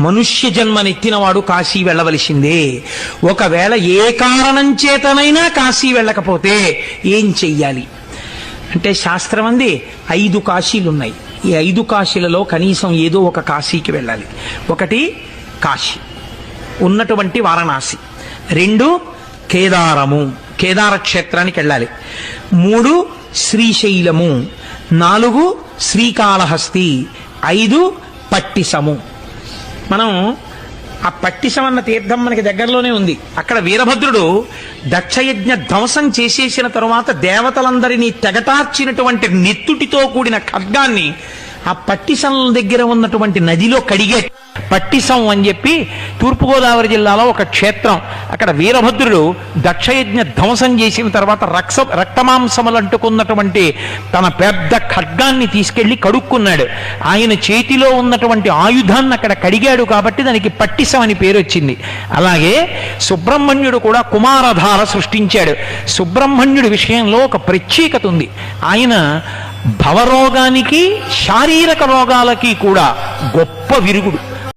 మనుష్య జన్మనెత్తినవాడు కాశీ వెళ్ళవలసిందే. ఒకవేళ ఏ కారణం చేతనైనా కాశీ వెళ్ళకపోతే ఏం చెయ్యాలి? అంటే శాస్త్రం అంది ఐదు కాశీలు ఉన్నాయి ఈ ఐదు కాశీలలో కనీసం ఏదో ఒక కాశీకి వెళ్ళాలి. ఒకటి కాశీ ఉన్నటువంటి వారణాసి. రెండు కేదారము కేదార క్షేత్రానికి వెళ్ళాలి. మూడు శ్రీశైలము నాలుగు శ్రీకాళహస్తి ఐదు పట్టిసము. మనం ఆ పట్టిసం అన్న తీర్థం మనకి దగ్గరలోనే ఉంది. అక్కడ వీరభద్రుడు దక్షయజ్ఞ ధ్వంసం చేసేసిన తరువాత దేవతలందరినీ తెగటార్చినటువంటి నెత్తుటితో కూడిన ఖడ్గాన్ని ఆ పట్టిసం దగ్గర ఉన్నటువంటి నదిలో కడిగే పట్టిసం అని చెప్పి తూర్పుగోదావరి జిల్లాలో ఒక క్షేత్రం. అక్కడ వీరభద్రుడు దక్షయజ్ఞ ధ్వంసం చేసిన తర్వాత రక్త రక్తమాంసములు అంటుకున్నటువంటి తన పెద్ద ఖడ్గాన్ని తీసుకెళ్ళి కడుక్కున్నాడు. ఆయన చేతిలో ఉన్నటువంటి ఆయుధాన్ని అక్కడ కడిగాడు కాబట్టి దానికి పట్టిసం అని పేరు వచ్చింది. అలాగే సుబ్రహ్మణ్యుడు కూడా కుమారధార సృష్టించాడు. సుబ్రహ్మణ్యుడి విషయంలో ఒక ప్రత్యేకత ఉంది. ఆయన భవరోగానికి శారీరక రోగాలకి కూడా గొప్ప విరుగుడు.